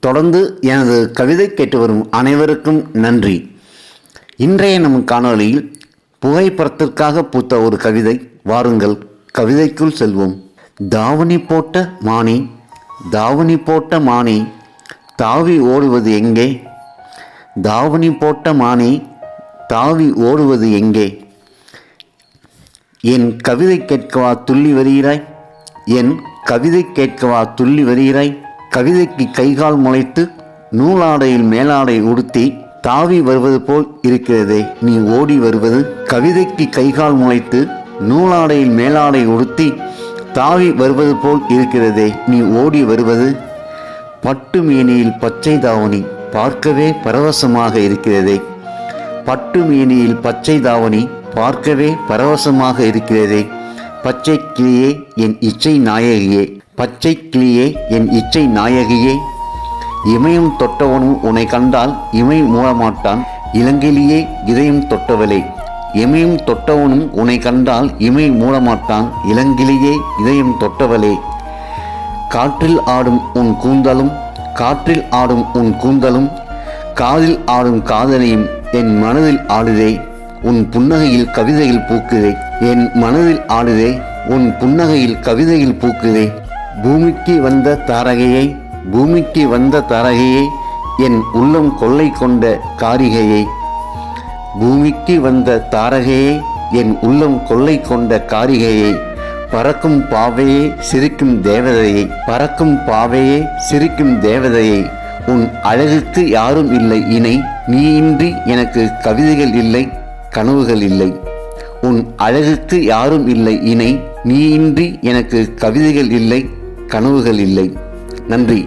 தொடர்ந்து எனது கவிதை கேட்டு வரும் அனைவருக்கும் நன்றி. இன்றைய நம் காணொலியில் புகைப்படத்திற்காக பூத்த ஒரு கவிதை. வாருங்கள் கவிதைக்குள் செல்வோம். தாவணி போட்ட மானி தாவணி போட்ட மானி தாவி ஓடுவது எங்கே? தாவணி போட்ட மானி தாவி ஓடுவது எங்கே? என் கவிதை கேட்கவா துள்ளி வருகிறாய்? என் கவிதை கேட்கவா துள்ளி வருகிறாய்? கவிதைக்கு கைகால் முளைத்து நூலாடையில் மேலாடை உடுத்தி தாவி வருவது போல் இருக்கிறதே நீ ஓடி வருவது. கவிதைக்கு கைகால் முளைத்து நூலாடையில் மேலாடை உடுத்தி தாவி வருவது போல் இருக்கிறதே நீ ஓடி வருவது. பட்டு மேனியில் பச்சை தாவணி பார்க்கவே பரவசமாக இருக்கிறதே. பட்டு மேனியில் பச்சை தாவணி பார்க்கவே பரவசமாக இருக்கிறதே. பச்சை கிளியே என் இச்சை நாயகியே. பச்சை கிளியே என் இச்சை நாயகியே. இமயம் தொட்டவனும் உன்னை கண்டால் இமை மூடமாட்டான். இளங்கிலியே இதயம் தொட்டவளே. இமயம் தொட்டவனும் உன்னை கண்டால் இமை மூடமாட்டான். இளங்கிலியே இதயம் தொட்டவளே. காற்றில் ஆடும் உன் கூந்தலும் காற்றில் ஆடும் உன் கூந்தலும் காதில் ஆடும் காதலையும் என் மனதில் ஆடுதே. உன் புன்னகையில் கவிதையில் பூக்குதே. என் மனதில் ஆடுதே. உன் புன்னகையில் கவிதையில் பூக்குதே. பூமிக்கு வந்த தாரகையை பூமிக்கு வந்த தாரகையை என் உள்ளம் கொள்ளை கொண்ட காரிகையை. பூமிக்கு வந்த தாரகையே என் உள்ளம் கொள்ளை கொண்ட காரிகையை. பறக்கும் பாவையே சிரிக்கும் தேவதையை பறக்கும் பாவையே சிரிக்கும் தேவதையை. உன் அழகுக்கு யாரும் இல்லை இணை நீயின்றி எனக்கு கவிதைகள் இல்லை கனவுகள் இல்லை. உன் அழகுக்கு யாரும் இல்லை இணை நீயின்றி எனக்கு கவிதைகள் இல்லை கனவுகள் இல்லை. நன்றி.